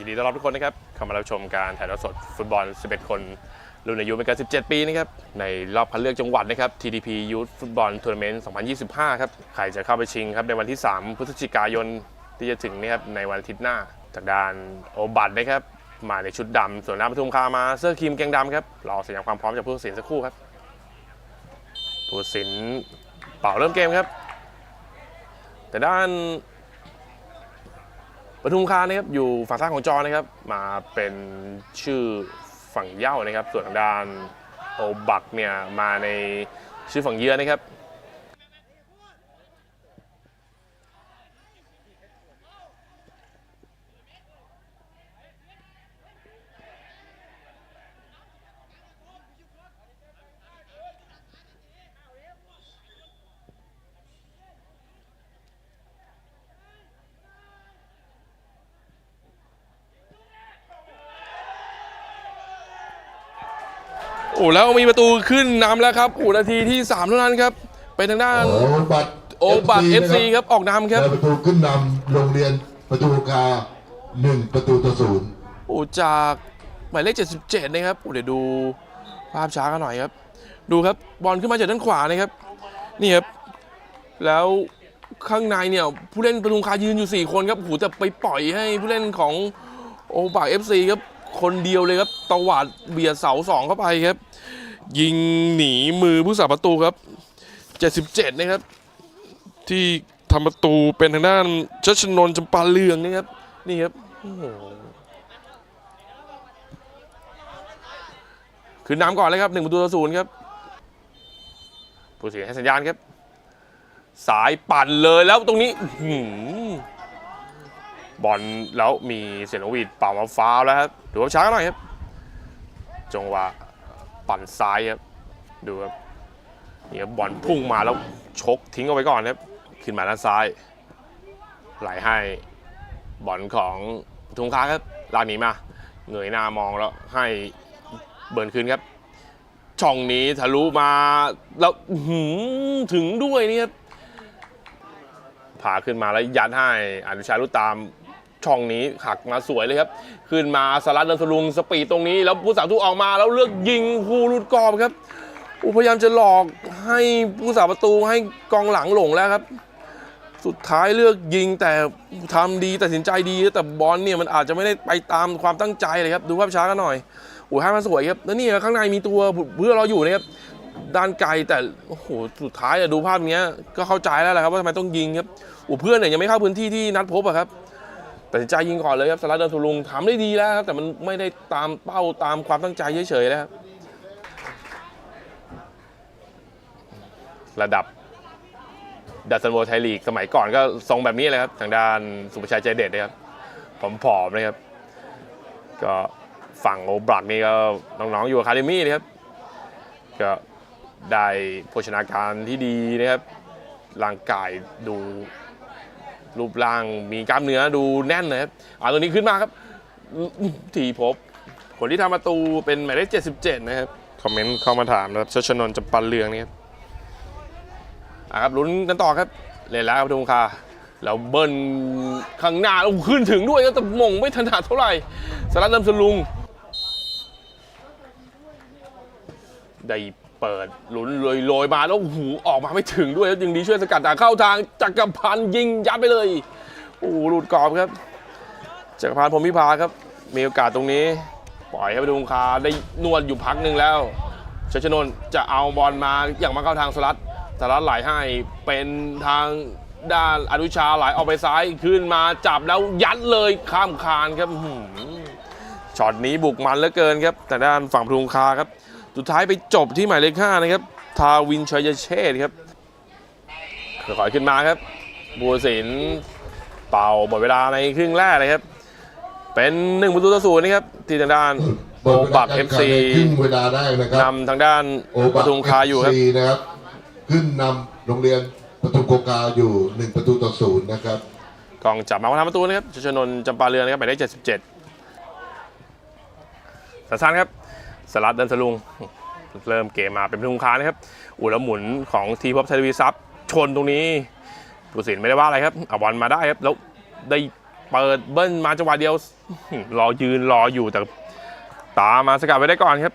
ยินดีต้อนรับทุกคนนะครับเข้ามารับชมการถ่ายทอดสดฟุตบอล 11 คนรุ่นอายุไม่เกิน17 ปีนะครับในรอบคัดเลือกจังหวัดนะครับ TDP Youth Football Tournament 2025 ครับใครจะเข้าไปชิงครับในวันที่ 3 พฤศจิกายนที่จะถึงนี่ครับในวันอาทิตย์หน้าจากด้านโอบัตนะครับมาในชุดดำส่วนน้ำปทุมคามาเสื้อครีมแกงดำครับรอสัญญาณความพร้อมจากผู้ตัดสินสักครู่ครับผู้ตัดสินเป่าเริ่มเกมครับ แต่ด้าน ปทุมคานะครับอยู่ฝั่งซ้ายของจอนะครับ มาเป็นชื่อฝั่งเย้านะครับ ส่วนทางด้านโอบักเนี่ยมาในชื่อฝั่งเยือนนะครับ โอ้แล้วมีประตูขึ้นนำแล้วครับโอ้นาทีที่3เท่านั้นครับเป็นทางด้านโอบัตโอบัก FC ครับออกนำครับได้ประตูขึ้นนำโรงเรียนประตูกาหนึ่งประตูต่อศูนย์โอ้จากหมายเลข77นะครับโอ้เดี๋ยวดูภาพช้ากันหน่อยครับ ดูครับบอลขึ้นมาจากด้านขวานะครับนี่ครับแล้วข้างในเนี่ยผู้เล่นปทุมคายืนอยู่ 4 คนครับโอ้โหแต่ไปปล่อยให้ผู้เล่นของโอบัก FC ครับ คนเดียวเลยครับตวาดเบียดเสาสองเข้าไปครับ ยิงหนีมือผู้สาประตูครับ77นะครับ ที่ทำประตูเป็นทางด้านชัชนนท์จำปาเลืองนะครับนี่ครับโอ้โหขึ้นนำก่อนเลยครับหนึ่งประตูต่อศูนย์ครับผู้เสียให้สัญญาณครับ สายปั่นเลยแล้วตรงนี้บอลแล้วมีเสียงนวีดเป่ามาฟาวแล้วครับ ดูว่าช้าหน่อยครับจังหวะปั่นซ้ายครับดูครับนี่ครับบอลพุ่งมาแล้วชกทิ้งเอาไว้ก่อนครับขึ้นมาด้านซ้าย ไหลให้บอลของทุมค้าครับลากหนีมาเงยหน้ามองแล้วให้เบิร์นคืนครับ ช่องนี้ทะลุมาแล้วหืถึงด้วยนี่ครับผ่าขึ้นมาแล้วยัดให้อนุชาลุตาม ช่องนี้หักมาสวยเลยครับ ขึ้นมาสลัดเดินสลุงสปีดตรงนี้ แล้วผู้สาประตูออกมาแล้วเลือกยิงผู้ลุดกรอบครับอุพยายามจะหลอกให้ผู้สาวประตูให้กองหลังหลงแล้วครับ สุดท้ายเลือกยิงแต่ทำดีตัดสินใจดีแต่บอลเนี่ยมันอาจจะไม่ได้ไปตามความตั้งใจเลยครับ ดูภาพช้ากันหน่อยโอ้โหให้มันสวยครับแล้วนี่ข้างในมีตัวเพื่อเราอยู่นะครับด้านไกลแต่โอ้โหสุดท้ายอะดูภาพเนี้ยก็เข้าใจแล้วแหละครับว่าทำไมต้องยิงครับโอ้เพื่อนเนี่ยยังไม่เข้าพื้นที่ที่นัดพบอะครับ ตัดสินใจยิงก่อนเลยครับสลัดเดินทุลุงทำได้ดีแล้วครับแต่มันไม่ได้ตามเป้าตามความตั้งใจเฉยๆแล้วครับระดับดัชซันโวไทยลีกสมัยก่อนก็ทรงแบบนี้เลยครับ ทางด้านสุภาชัยใจเด็ดนะครับผอมๆนะครับ ก็ฝั่งโอบรักนี่ก็น้องๆอยู่อะคาเดมี่นะครับ ก็ได้โภชนาการที่ดีนะครับร่างกายดู รูปร่างมีกล้ามเนื้อดูแน่นนะครับอ่าตัวนี้ขึ้นมาครับอื้อทีพบคนที่ทำประตูเป็นหมายเลข77 นะครับ คอมเมนต์เข้ามาถามนะครับชชนนท์จำปันเรืองนี่ครับอะครับลุ้นกันต่อครับเล่นแล้วครับทุงคาแล้วเบิ้ลข้างหน้าแล้วขึ้นถึงด้วยครับแต่หมงไม่ถนัดเท่าไหร่สารัตเริ่มสลุงได้ เปิดลุนเลยโรยมาแล้วหูออกมาไม่ถึงด้วยแล้วยังดีช่วยสกัดแต่เข้าทางจักรพันธ์ยิงยัดไปเลยโอ้หลุดกรอบครับจักรพันธ์พรมพิพาครับ มีโอกาสตรงนี้ ปล่อยให้ไปดูคาได้นวดอยู่พักหนึ่งแล้วชัยชนนจะเอาบอลมาอย่างมาเข้าทางสลัดสลัดไหลให้เป็นทางด้านอนุชาไหลออกไปซ้ายขึ้นมาจับแล้วยัดเลยข้ามคานครับช็อตนี้บุกมันเหลือเกินครับแต่ด้านฝั่งพรุงคาครับ สุดท้ายไปจบที่หมายเลขห้านะครับ ทาวินชัยเชษฐ์ครับค่อยๆขึ้นมาครับ บัวศิลป์เป่าหมดเวลาในครึ่งแรกเลยครับ เป็นหนึ่งประตูต่อศูนย์นะครับ ที่ทางด้านโอบักเอฟซีครึ่งเวลาได้นะครับนำทางด้านโอปบัตทุมคาอยู่ครับ FC นะครับ ขึ้นนำโรงเรียนประตูโกกาอยู่หนึ่งประตูต่อศูนย์นะครับกองจับมาว่าทำประตูนะครับชชนนท์จำปาเรือนนะครับหมายเลข77สั้นๆครับ สลัดเดินสลุงเริ่มเกมมาเป็นปทุมคานะครับอูแล้วหมุนของทีพบไทยวีซับชนตรงนี้ผู้สินไม่ได้ว่าอะไรครับเอาบอลมาได้ครับแล้วได้เปิดเบิ้ลมาจังหวะเดียวรอยืนรออยู่แต่ตามาสกัดไว้ได้ก่อนครับ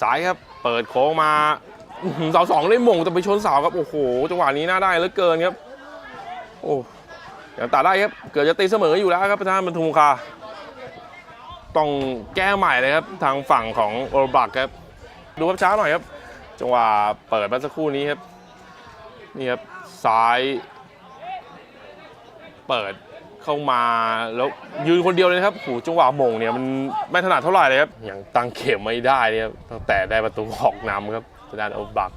สายครับเปิดโค้งมาเสาสองเลยหม่งแต่ไปชนเสาครับโอ้โหจังหวะนี้น่าได้เหลือเกินครับโอ้ยังตัดได้ครับเกิดจะตีเสมออยู่แล้วครับประธานบรรทุมคา ต้องแก้ใหม่เลยครับทางฝั่งของโอรบักครับดูครับช้าหน่อยครับ จังหวะเปิดมาสักครู่นี้ครับนี่ครับซ้าย เปิดเข้ามาแล้วยืนคนเดียวเลยครับโหจังหวะมงเนี่ยมันไม่ถนัดเท่าไหร่เลยครับอยังตั้งเข็มไม่ได้เนี่ยครับตั้งแต่ได้ประตูออกนำครับทางด้านโอบัก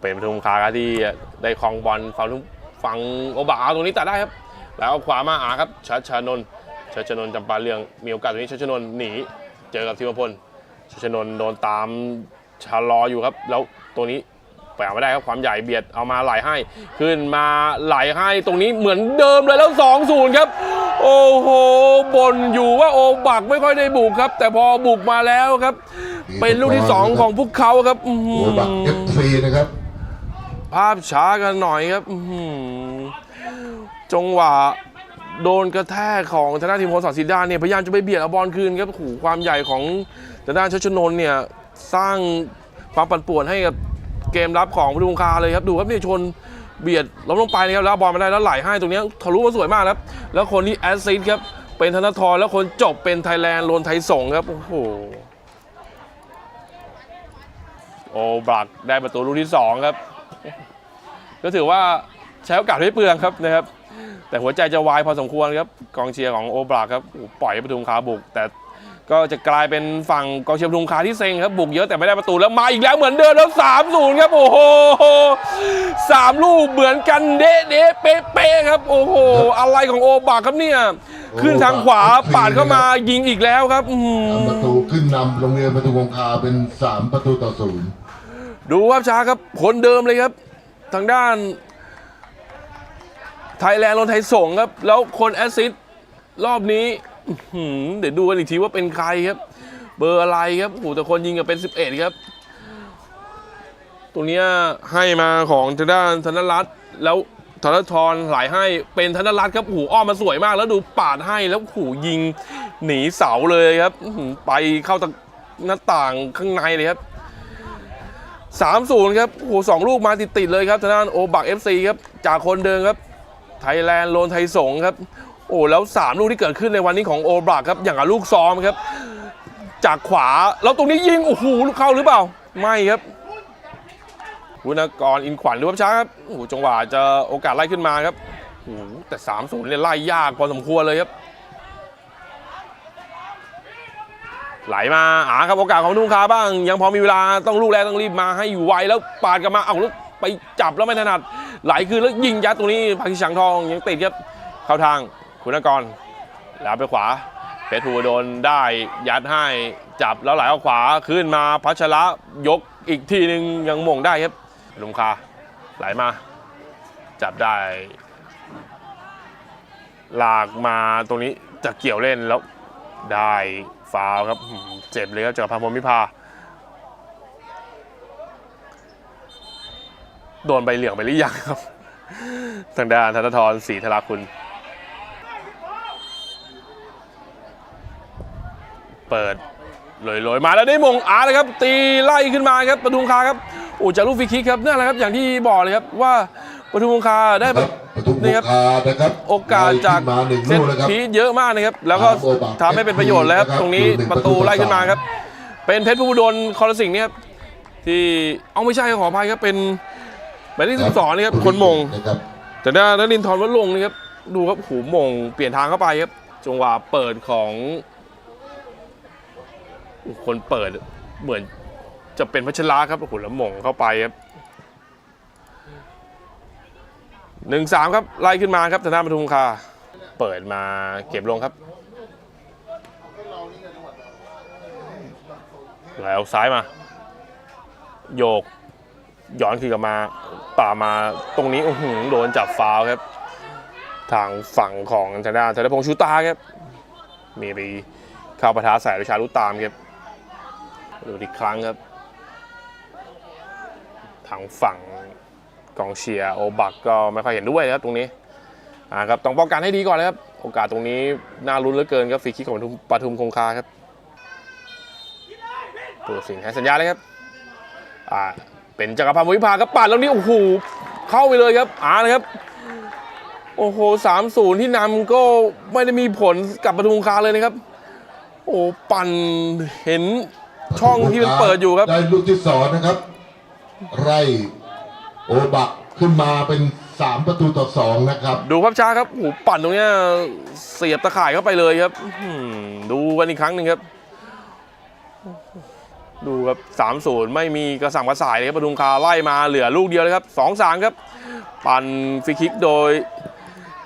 เป็นปทุมคาครับที่ได้ครองบอลฝั่งฝั่งโอบาเอาตรงนี้ตัดได้ครับ แล้วขวามาอาครับชัชชานนท์ ชัชชานนท์จำปาเรืองมีโอกาสตรงนี้ชัชชานนท์หนีเจอกับธีรพลชัชชานนท์โดนตามชะลออยู่ครับ แล้วตัวนี้แปลไม่ได้ครับความใหญ่เบียดเอามาไหลให้ ขึ้นมาไหลให้ตรงนี้เหมือนเดิมเลยแล้ว2 0ครับ โอ้โหบ่นอยู่ว่าโอบักไม่ค่อยได้บุกครับ แต่พอบุกมาแล้วครับ เป็นลูกที่สองของพวกเขาครับอื้อหืโออบักเอฟซีนะครับ ภาพช้ากันหน่อยครับอื้อหือจังหวะ โดนกระแทกของธนาทีมโพสซิดาเนี่ยพยายามจะไปเบียดเอาบอลคืนครับโอ้โหความใหญ่ของธนาชชนนเนี่ยสร้างความปั่นป่วนให้กับเกมรับของพุทธงคาเลยครับดูครับนี่ชนเบียดล้มลงไปนะครับแล้วบอลมาได้แล้วไหลให้ตรงนี้ทะลุมาสวยมากครับ แล้วคนที่แอสซิสครับเป็นธนทรแล้วคนจบเป็นไทยแลนด์โลนไทยส่งครับโอ้โหโอ้บลักได้ประตูลูกที่2ครับก็ถือว่าใช้โอกาสไม่เปลืองครับนะครับ แต่หัวใจจะวายพอสมควรครับกองเชียร์ของโอบลักครับโอ้โหปล่อยให้ปทุมคาบุก แต่ก็จะกลายเป็นฝั่งกองเชียร์ปทุมคาที่เซ็งครับบุกเยอะแต่ไม่ได้ประตูแล้วมาอีกแล้วเหมือนเดิมแล้วสามศูนย์ครับโอ้โหสามลูกเหมือนกันเดะเดะเป๊ะเป๊ะครับ โอ้โหอะไรของโอบลักครับเนี่ยขึ้นทางขวาปาดเข้ามายิงอีกแล้วครับอื้อหือทำประตูขึ้นนำโรงเรียนประตูคงคาเป็น3ประตูต่อศูนย์ดูครับช้าครับคนเดิมเลยครับ ทางด้าน ไทยแลนด์ลนไทยส่งครับ แล้วคนแอสซิสต์รอบนี้เดี๋ยวดูกันอีกทีว่าเป็นใครครับ เบอร์อะไรครับโอ้แต่คนยิงกันเป็น 11 ครับตัวนี้ให้มาของทางด้านธนรัตน์แล้วธนทรไหลให้เป็นธนรัตน์ครับโอ้อ้อมมาสวยมาก แล้วดูปาดให้แล้วโอ้ยิงหนีเสาเลยครับไปเข้าตะหน้าต่างข้างในเลยครับสามศูนย์ครับโอ้โหสองลูกมาติดๆเลยครับทางด้านโอบักเอฟซีครับจากคนเดิมครับ ไทยแลนด์โลนไทยสงครับ โอ้แล้ว 3 ลูกที่เกิดขึ้นในวันนี้ของโอบักครับ อย่างกับลูกซ้อมครับ จากขวา แล้วตรงนี้ยิง โอ้โหลูกเข้าหรือเปล่า ไม่ครับคุณกรอินขวัญหรือว่าช้าครับโอ้โหจังหวะจะโอกาสไล่ขึ้นมาครับโอ้โหแต่3ามศูนย์เนี่ยไล่ยากพอสมควรเลยครับ ไหลมาอาครับโอกาสของนุ่งคาบ้าง ยังพอมีเวลาต้องลูกแรกต้องรีบมาให้อยู่ไวแล้วปาดกลับมาเอาลูกไปจับแล้วไม่ถนัด ไหลคืนแล้วยิงยัดตรงนี้พาคิชังทองยังติดครับเข้าทางคุณกรแล้วไปขวาเพชรภูวดลได้ยัดให้จับแล้วไหลออกขวาขึ้นมาพัชระยกอีกทีหนึ่งยังม่งได้ครับลุงคาไหลมา จับได้ ลากมาตรงนี้จะเกี่ยวเล่นแล้วได้ฟาวครับเจ็บเลยครับจากรพันธ์พรหมวิภา โดนใบเหลืองไปหรือยังครับ ทางด้านธนทรศรีธราคุณ เปิดลอยๆมาแล้วได้มงอาร์เลยครับ ตีไล่ขึ้นมาครับปทุมคาครับโอ้จากลูกฟรีคิกครับนั่นแหละครับอย่างที่บอกเลยครับว่าปทุมคาได้ครับประตูคนี่งครับคานะครับโอกาสจากไล่ขึ้นมาหนึ่งเซลูตกนะครับพีชเยอะมากนะครับ แล้วก็ครับโอบะทำให้เป็นประโยชน์แล้วครับนะครับตรงนี้อยู่หนึ่งประตูประตูไล่ขึ้นมาต่อสามครับ เป็นเพชรภูดลคอร์สิงห์เนี่ยครับที่เอาไม่ใช่ขออภัยครับเป็น หมายเลขสิบสองนี่ครับคนมงนะครับแต่ด้านนรินทร์วัดลงค์นี่ครับดูครับหูมงเปลี่ยนทางเข้าไปครับจังหวะเปิดของคนเปิดเหมือนจะเป็นพัชราครับโอ้โหแล้วมงเข้าไปครับหนึ่งสามครับไล่ขึ้นมาครับธนาปทุมคาเปิดมาเก็บลงครับ แล้วซ้ายมา โยก ย้อนคืนกลับมาป่ามาตรงนี้อื้อหือโดนจับฟาวครับ ทางฝั่งของทางด้านธนพงษ์ชูตาครับมีไปเข้าประทาใส่วิชาลุตามครับดูอีกครั้งครับ ทางฝั่งกองเชียร์โอบักก็ไม่ค่อยเห็นด้วยครับตรงนี้อ่าครับต้องป้องกันให้ดีก่อนนะครับโอกาสตรงนี้น่าลุ้นเหลือเกินครับฟรีคิกของปทุมปทุมคงคาครับตัวสิงห์ให้สัญญาเลยครับอ่า เป็นจักรพันธ์วิภาครับปาดแล้วนี่โอ้โหเข้าไปเลยครับอ่านะครับ โอ้โหสามศูนย์ที่นำก็ไม่ได้มีผลกับปทุมคงคาเลยนะครับ โอ้ปั่นเห็นช่องที่มันเปิดอยู่ครับ ได้ลูกที่สองนะครับ ไร่โอบะขึ้นมาเป็นสามประตูต่อสองนะครับ ดูภาพช้าครับโอ้โหปั่นตรงเนี้ยเสียบตะข่ายเข้าไปเลยครับอื้อหือดูกันอีกครั้งหนึ่งครับ ดูครับสามศูนย์ไม่มีกระสังกระส่ายเลยครับปทุมคาไล่มาเหลือลูกเดียวเลยครับสองสามครับ ปั่นฟรีคิกโดย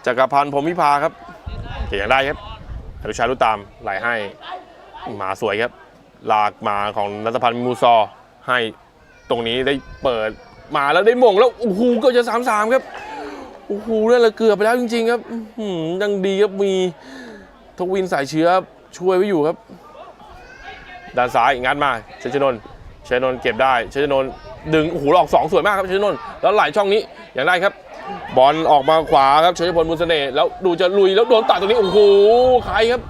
จักรพันธ์พรมพิพาครับเก่งได้ครับอนุชารุตามไหลให้หมาสวยครับ ลากมาของนัทพันธ์มูซอร์ให้ตรงนี้ได้เปิดมาแล้วได้หม่งแล้วโอ้โหก็จะสามสามครับโอ้โหนั่นแหละเกือบไปแล้วจริง ๆ ครับยังดีครับมีทวินสายเชื้อช่วยไว้อยู่ครับ ด้านซ้ายงัดมาเชยชนนท์เชยชนน์เก็บได้เชยชนน์ดึงโอ้โหออกสองสวยมากครับเชยชนน์แล้วไหลช่องนี้อย่างได้ครับ บอลออกมาขวาครับเชยพลบุญเสน่ห์แล้วดูจะลุยแล้วโดนตัดตรงนี้โอ้โหใครครับ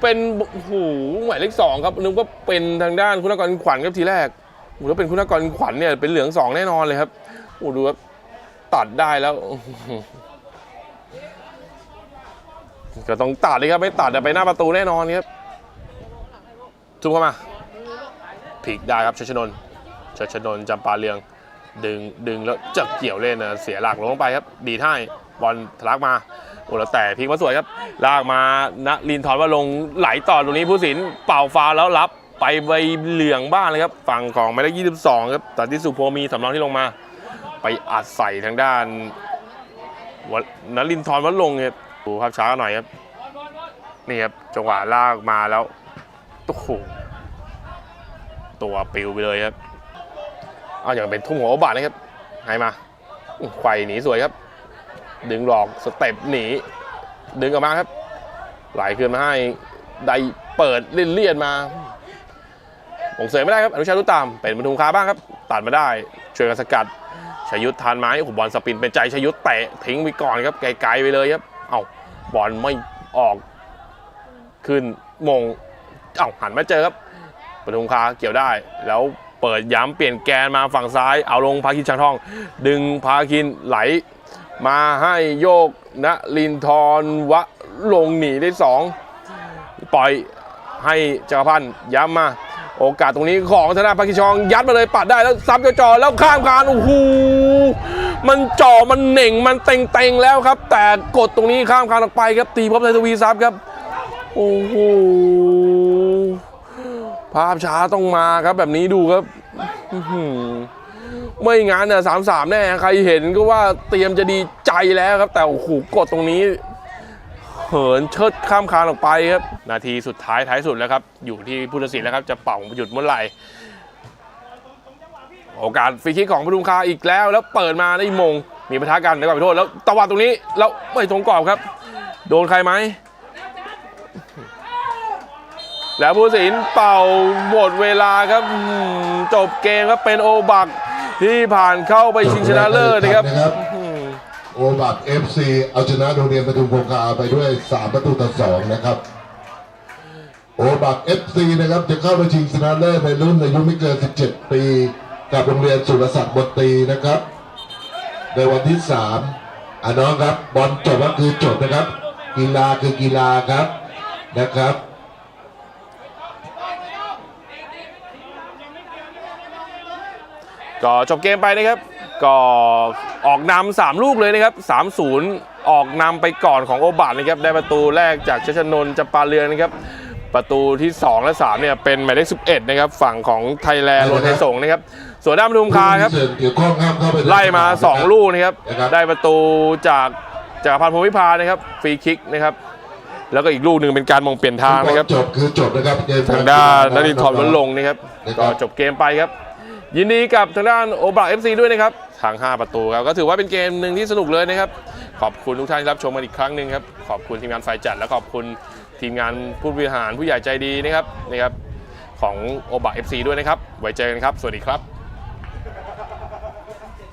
เป็นโอ้โหหมายเลขสองครับนึกว่าเป็นทางด้านคุณนกรขวัญครับทีแรกโอ้แล้วเป็นคุณนกรขวัญเนี่ยเป็นเหลืองสองแน่นอนเลยครับโอ้ดูครับตัดได้แล้วก็ต้องตัดเลยครับไม่ตัดอะไปหน้าประตูแน่นอนครับ ทุ่มเข้ามาพลิกได้ครับชัชนนชัชนน์จำปาเรือง ดึงดึงแล้วจะเกี่ยวเล่นนะเสียหลักลงไปครับ ดีท่ายบอลทะลักมาโอ้แล้วแต่พลิกมาสวยครับ ลากมานะลินทอนว่าลงไหลต่อตรงนี้ผู้สินเป่าฟาแล้วรับไปใบเหลืองบ้านเลยครับ ฝั่งของหมายเลข22 ครับตัดที่สุโพมีสำรองที่ลงมา ไปอัดใส่ทางด้านวะนลินทร์วัดลงค์ครับดูภาพช้าหน่อยครับ นี่ครับจังหวะลากมาแล้ว อ้โหตัวปิวไปเลยครับเอาอย่างเป็นทุ่มหัวบาทนะครับให้มาไขว่หนีสวยครับ ดึงหลอกสเต็ปหนี ดึงออกมาครับ ไหลขึ้นมาให้ได้เปิดเลี่ยนๆมาผมเสยไม่ได้ครับอนุชาตุตามเป็นปทุมค้าบ้างครับตัดมาได้ช่วยกันสกัดชยุทธทานไม้โอ้บอลสปินเป็นใจชยุทธเตะทิ้งไปก่อนครับไกลๆไปเลยครับ เอ้าบอลไม่ออก ขึ้นมง เอ้าหันมาเจอครับปทุมคาเกี่ยวได้ แล้วเปิดย้ำเปลี่ยนแกนมาฝั่งซ้าย เอาลงพาคินช่างทอง ดึงพาคินไหล มาให้โยกณลินทรวะลงหนีได้สองปล่อยให้จักรพันธ์ย้ำมา โอกาสตรงนี้ของธนาพาคินชองยัดมาเลยปัดได้แล้วซ้ำจ่อแล้วข้ามคานโอ้โหมันจ่อมันเหน่งมันเต็งๆแล้วครับ แต่กดตรงนี้ข้ามคานออกไปครับตีพบไทยทวีซับครับ โอ้โห ภาพช้าต้องมาครับแบบนี้ดูครับไม่งั้นเนี่ยสามสามแน่ใครเห็นก็ว่าเตรียมจะดีใจแล้วครับ แต่โอ้โหกดตรงนี้ เหินเชิดข้ามคานออกไปครับ นาทีสุดท้ายท้ายสุดแล้วครับ อยู่ที่ผู้ตัดสินแล้วครับจะเป่าหยุดเมื่อไหร่โอกาสฟรีคิกของปทุมคาอีกแล้ว แล้วเปิดมาได้มง มีปะทะกันแล้วก็ไปโทษแล้วตะวันตรงนี้แล้วไม่ตรงกรอบครับ โดนใครไหม แล้วผู้สินเป่าหมดเวลาครับอืมจบเกมครับเป็นโอบักที่ผ่านเข้าไปชิงชนะเลิศนะครับโอบัตเอฟซีเอาชนะโรงเรียนปทุมคงคาไปด้วย 3 ประตูต่อสองนะครับโอบัตเอฟซีนะครับจะเข้าไปชิงชนะเลิศในรุ่นอายุไม่เกิน 17 ปี กับโรงเรียนสุรศักดิ์บนตรีนะครับ ในวันที่3อะน้องครับบอลจบก็คือจบนะครับ กีฬาคือกีฬาครับนะครับ ก็จบเกมไปนะครับ ก็ออกนำสามลูกเลยนะครับ3-0ออกนำไปก่อนของโอบาทนะครับ ได้ประตูแรกจากชัชนนท์จำปาเรือนนะครับ ประตูที่ 2 และ 3 เนี่ยเป็นหมายเลข11 นะครับ ฝั่งของไทยแลนด์โรนไทยสงฆ์นะครับส่วนด้านปทุมคาครับผู้มีส่วนเกี่ยวข้องห้ามเข้าไปในไล่มาสนนะครับ2ลูกนะครับนะครับ ได้ประตูจากจากรพันธ์พรหมวิพานะครับฟรีคิกนะครับแล้วก็อีกลูกหนึ่งเป็นการมองเปลี่ยนทางนะครับจบคือจบนะครับเกมทางด้านนรินทร์วัลลงค์นะครับนะครับก็จบเกมไปครับ ยินดีกับทางด้านโอบราเอฟซีด้วยนะครับทาง 5 ประตูครับก็ถือว่าเป็นเกมหนึ่งที่สนุกเลยนะครับ ขอบคุณทุกท่านที่รับชมกันอีกครั้งหนึ่งครับ ขอบคุณทีมงานฝ่ายจัด และขอบคุณทีมงานผู้บริหารผู้ใหญ่ใจดีนะครับนะครับของโอบราเอฟซีด้วยนะครับ ไว้เจอกันครับ สวัสดีครับ